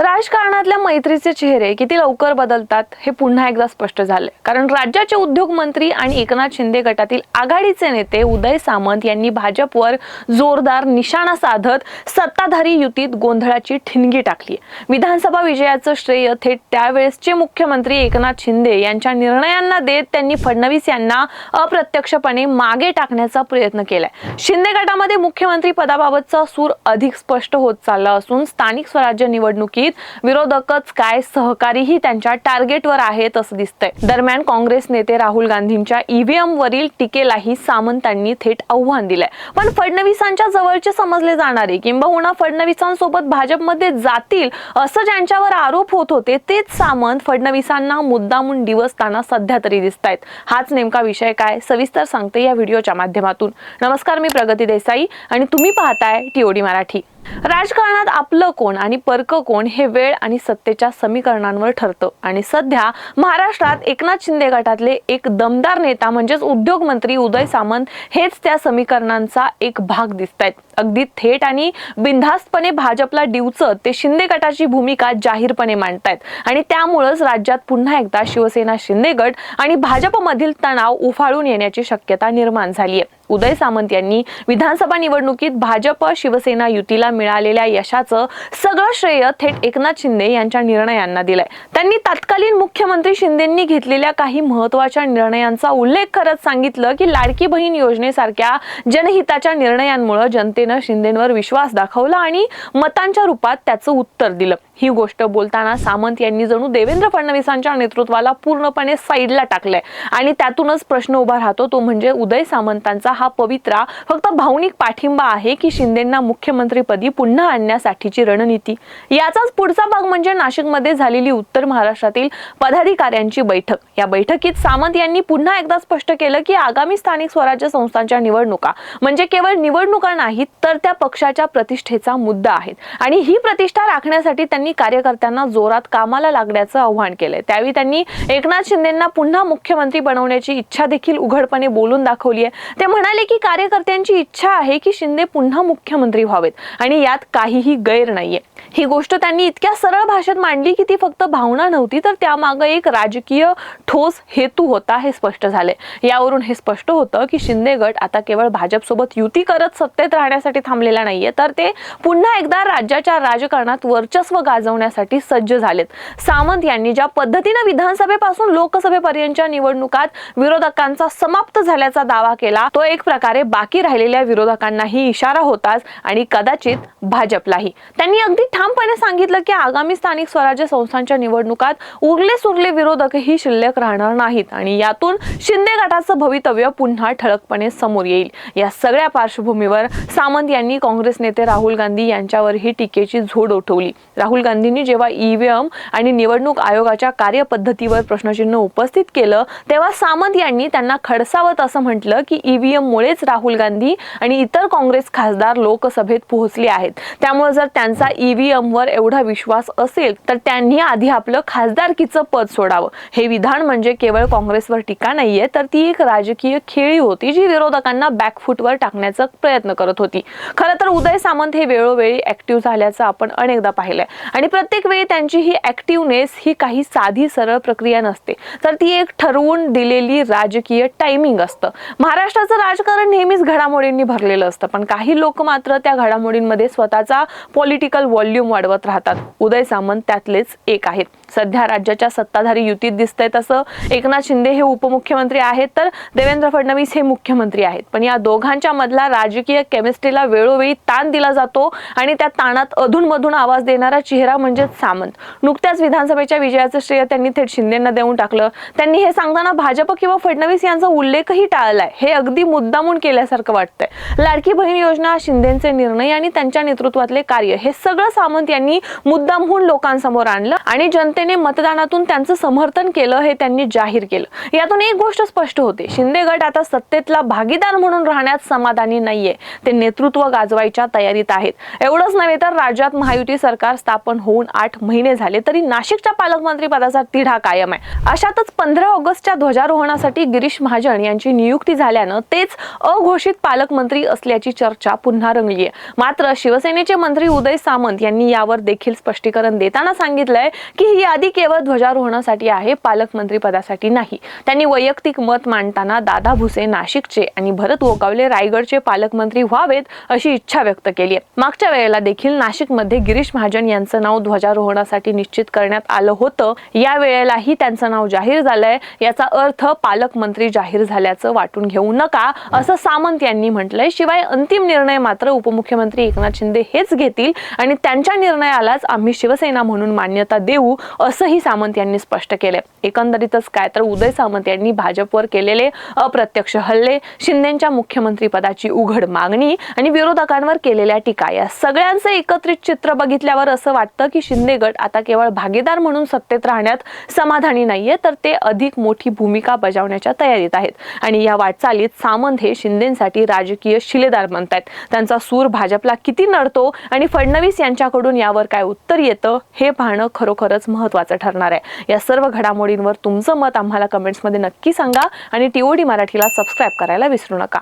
राजकारणातल्या मैत्रीचे चेहरे किती लवकर बदलतात हे पुन्हा एकदा स्पष्ट झाले कारण राज्याचे उद्योग मंत्री आणि एकनाथ शिंदे गटातील आघाडीचे नेते उदय सामंत यांनी भाजपवर जोरदार निशाणा साधत सत्ताधारी युतीत गोंधळाची ठिणगी टाकली विधानसभा विजयाचं श्रेय थेट त्यावेळेसचे मुख्यमंत्री एकनाथ शिंदे यांच्या निर्णयांना देत त्यांनी फडणवीस यांना अप्रत्यक्षपणे मागे टाकण्याचा प्रयत्न केलाय. शिंदे गटामध्ये मुख्यमंत्री पदाबाबतचा सूर अधिक स्पष्ट होत चालला असून स्थानिक स्वराज्य निवडणुकीत विरोधकच काय सहकारीही त्यांच्या टार्गेटवर आहेत असं दिसतंय. दरम्यान काँग्रेस नेते राहुल गांधींच्या ईव्हीएम वरील टीकेलाही सामंतांनी थेट आव्हान दिलंय. पण फडणवीसांच्या जवळचे समजले जाणारे किंबहुना फडणवीसांसोबत भाजपमध्ये जातील असं ज्यांच्यावर आरोप होत होते तेच सामंत फडणवीसांना मुद्दामून दिवसताना सध्या तरी दिसत आहेत हाच नेमका विषय काय? सविस्तर सांगते या व्हिडिओच्या माध्यमातून. नमस्कार मी प्रगती देसाई आणि तुम्ही पाहताय टीओडी मराठी. राजकारणात आपलं कोण आणि परक कोण हे वेळ आणि सत्तेच्या समीकरणांवर ठरतं. आणि सध्या महाराष्ट्रात एकनाथ शिंदे गटातले एक दमदार नेता म्हणजेच उद्योगमंत्री उदय सामंत हेच त्या समीकरणांचा एक भाग दिसत आहेत अगदी थेट आणि बिनधास्तपणे भाजपला डिवचत ते शिंदे गटाची भूमिका जाहीरपणे मांडतायत. आणि त्यामुळंच राज्यात पुन्हा एकदा शिवसेना शिंदे गट आणि भाजपमधील तणाव उफाळून येण्याची शक्यता निर्माण झाली आहे उदय सामंत यांनी विधानसभा निवडणुकीत भाजप शिवसेना युतीला मिळालेल्या यशाचं सगळं श्रेय थेट एकनाथ शिंदे यांच्या निर्णयांना दिलंय. त्यांनी तत्कालीन मुख्यमंत्री शिंदेंनी घेतलेल्या काही महत्त्वाच्या निर्णयांचा उल्लेख करत सांगितलं की लाडकी बहीण योजनेसारख्या जनहिताच्या निर्णयांमुळे जनतेनं शिंदेंवर विश्वास दाखवला आणि मतांच्या रूपात त्याचं उत्तर दिलं. ही गोष्ट बोलताना सामंत यांनी जणू देवेंद्र फडणवीसांच्या नेतृत्वाला पूर्णपणे साईडला टाकलंय. आणि त्यातूनच प्रश्न उभा राहतो तो म्हणजे उदय सामंतांचा हा पवित्रा फक्त भावनिक पाठिंबा आहे की शिंदेंना मुख्यमंत्रीपदी पुन्हा आणण्यासाठीची रणनीती. याचाच पुढचा भाग म्हणजे नाशिकमध्ये झालेली उत्तर महाराष्ट्रातील पदाधिकाऱ्यांची बैठक. या बैठकीत सामंत यांनी पुन्हा एकदा स्पष्ट केलं की आगामी स्थानिक स्वराज्य संस्थांच्या निवडणुका म्हणजे केवळ निवडणुका नाहीत तर त्या पक्षाच्या प्रतिष्ठेचा मुद्दा आहेत. आणि ही प्रतिष्ठा राखण्यासाठी त्यांनी कार्यकर्त्यांना जोरात कामाला लागण्याचं आव्हान केलंय. त्यावेळी त्यांनी एकनाथ शिंदेंना पुन्हा मुख्यमंत्री बनवण्याची इच्छा देखील उघडपणे बोलून दाखवली आहे ते म्हणाले की कार्यकर्त्यांची इच्छा आहे की शिंदे पुन्हा मुख्यमंत्री व्हावेत आणि यात काहीही गैर नाहीये. ही गोष्ट त्यांनी इतक्या सरळ भाषेत मांडली की ती फक्त भावना नव्हती तर त्यामागे एक राजकीय ठोस हेतू होता हे स्पष्ट झाले. यावरून हे स्पष्ट होतं की शिंदे गट आता केवळ भाजपसोबत युती करत सत्तेत राहण्यासाठी थांबलेला नाहीये तर ते पुन्हा एकदा राज्याच्या राजकारणात वर्चस्व गाजवण्यासाठी सज्ज झालेत. सामंत यांनी ज्या पद्धतीनं विधानसभेपासून लोकसभेपर्यंतच्या निवडणुकात विरोधकांचा समाप्त झाल्याचा दावा केला तो एक प्रकारे बाकी राहिलेल्या विरोधकांनाही इशारा होताच आणि कदाचित भाजपलाही. त्यांनी अगदी ठामपणे सांगितलं की आगामी स्थानिक स्वराज्य संस्थांच्या निवडणुकात उरले सुरले विरोधकही शिल्लक राहणार नाहीत आणि यातून शिंदे गटाचं भवितव्य पुन्हा ठळकपणे समोर येईल. या सगळ्या पार्श्वभूमीवर सामंत यांनी काँग्रेस नेते राहुल गांधी यांच्यावरही टीकेची झोड उठवली. राहुल गांधींनी जेव्हा ईव्हीएम आणि निवडणूक आयोगाच्या कार्यपद्धतीवर प्रश्नचिन्ह उपस्थित केलं तेव्हा सामंत यांनी त्यांना खडसावत असं म्हटलं की ईव्हीएम मुळेच राहुल गांधी आणि इतर काँग्रेस खासदार लोकसभेत पोहोचले आहेत. त्यामुळे जर त्यांचा ईव्हीएम वर एवढा विश्वास असेल तर त्यांनी आधी आपलं खासदारकीचं पद सोडावं. हे विधान म्हणजे केवळ काँग्रेसवर टीका नाहीये तर ती एक राजकीय खेळी होती जी विरोधकांना बॅकफूटवर टाकण्याचा प्रयत्न करत होती. खरं तर उदय सामंत हे वेळोवेळी ऍक्टिव्ह झाल्याचं आपण अनेकदा पाहिलंय. आणि प्रत्येक वेळी त्यांची ही ऍक्टिव्हनेस ही काही साधी सरळ प्रक्रिया नसते. तर ती एक ठरवून दिलेली राजकीय टायमिंग असतं. महाराष्ट्राचं राजकारण नेहमीच घडामोडींनी भरलेलं असतं पण काही लोक मात्र त्या घडामोडींमध्ये स्वतःचा पॉलिटिकल व्हॉल्यूम वाढवत राहतात. उदय सामंत त्यातलेच एक आहेत. सध्या राज्याच्या सत्ताधारी युतीत दिसतंय तसं. एकनाथ शिंदे हे उपमुख्यमंत्री आहेत तर देवेंद्र फडणवीस हे मुख्यमंत्री आहेत. पण या दोघांच्या मधला राजकीय केमिस्ट्रीला वेळोवेळी ताण दिला जातो आणि त्या ताणात अधूनमधून आवाज देणारा चेहरा म्हणजेच सामंत. नुकत्याच विधानसभेच्या विजयाचं श्रेय त्यांनी थेट शिंदेंना देऊन टाकलं. त्यांनी हे सांगताना भाजप किंवा फडणवीस यांचा उल्लेखही टाळलाय. हे अगदी मुद्दामून केल्यासारखं वाटतंय. लाडकी बहीण योजना शिंदेचे निर्णय आणि त्यांच्या नेतृत्वातले कार्य हे सगळं सामंत यांनी मुद्दामहून लोकांसमोर आणलं आणि जनते जनतेने मतदानातून त्यांचं समर्थन केलं हे त्यांनी जाहीर केलं. यातून एक गोष्ट स्पष्ट होते. शिंदे गट आता सत्तेतला भागीदार म्हणून राहण्यात समाधानी नाहीये. ते नेतृत्व गाजवायच्या तयारीत आहेत. एवढंच नव्हे तर राज्यात महायुती सरकार स्थापन होऊन आठ महिने झाले तरी नाशिकच्या पालकमंत्री पदाचा तिढा कायम आहे. अशातच पंधरा ऑगस्टच्या ध्वजारोहणासाठी गिरीश महाजन यांची नियुक्ती झाल्यानं तेच अघोषित पालकमंत्री असल्याची चर्चा पुन्हा रंगली आहे मात्र शिवसेनेचे मंत्री उदय सामंत यांनी यावर देखील स्पष्टीकरण देताना सांगितलंय की ही यादी केवळ ध्वजारोहणासाठी आहे पालकमंत्री पदासाठी नाही. त्यांनी वैयक्तिक मत मांडताना दादा भुसे नाशिकचे आणि भरत गोगावले रायगडचे पालकमंत्री व्हावेत अशी इच्छा व्यक्त केली आहे. मागच्या वेळेला देखील नाशिकमध्ये गिरीश महाजन यांचं नाव ध्वजारोहणासाठी निश्चित करण्यात आलं होतं. या वेळेलाही त्यांचं नाव जाहीर झालंय. याचा अर्थ पालकमंत्री जाहीर झाल्याचं वाटून घेऊ नका असं सामंत यांनी म्हटलंय. शिवाय अंतिम निर्णय मात्र उपमुख्यमंत्री एकनाथ शिंदे हेच घेतील आणि त्यांच्या निर्णयालाच आम्ही शिवसेना म्हणून मान्यता देऊ असंही सामंत यांनी स्पष्ट केलंय. एकंदरीतच काय तर उदय सामंत यांनी भाजपवर केलेले अप्रत्यक्ष हल्ले शिंदेच्या मुख्यमंत्री पदाची उघड मागणी आणि विरोधकांवर केलेल्या टीका या सगळ्यांचं एकत्रित चित्र बघितल्यावर असं वाटतं की शिंदे गट आता केवळ भागीदार म्हणून सत्तेत राहण्यात समाधानी नाहीये तर ते अधिक मोठी भूमिका बजावण्याच्या तयारीत आहेत. आणि या वाटचालीत सामंत हे शिंदेसाठी राजकीय शिलेदार बनतायत. त्यांचा सूर भाजपला किती नडतो आणि फडणवीस यांच्याकडून यावर काय उत्तर येतं हे पाहणं खरोखरच महत्वाचं ठरणार आहे. या सर्व घडामोडींवर तुमचं मत आम्हाला कमेंट्समध्ये नक्की सांगा आणि टीओडी मराठीला सबस्क्राईब करायला विसरू नका.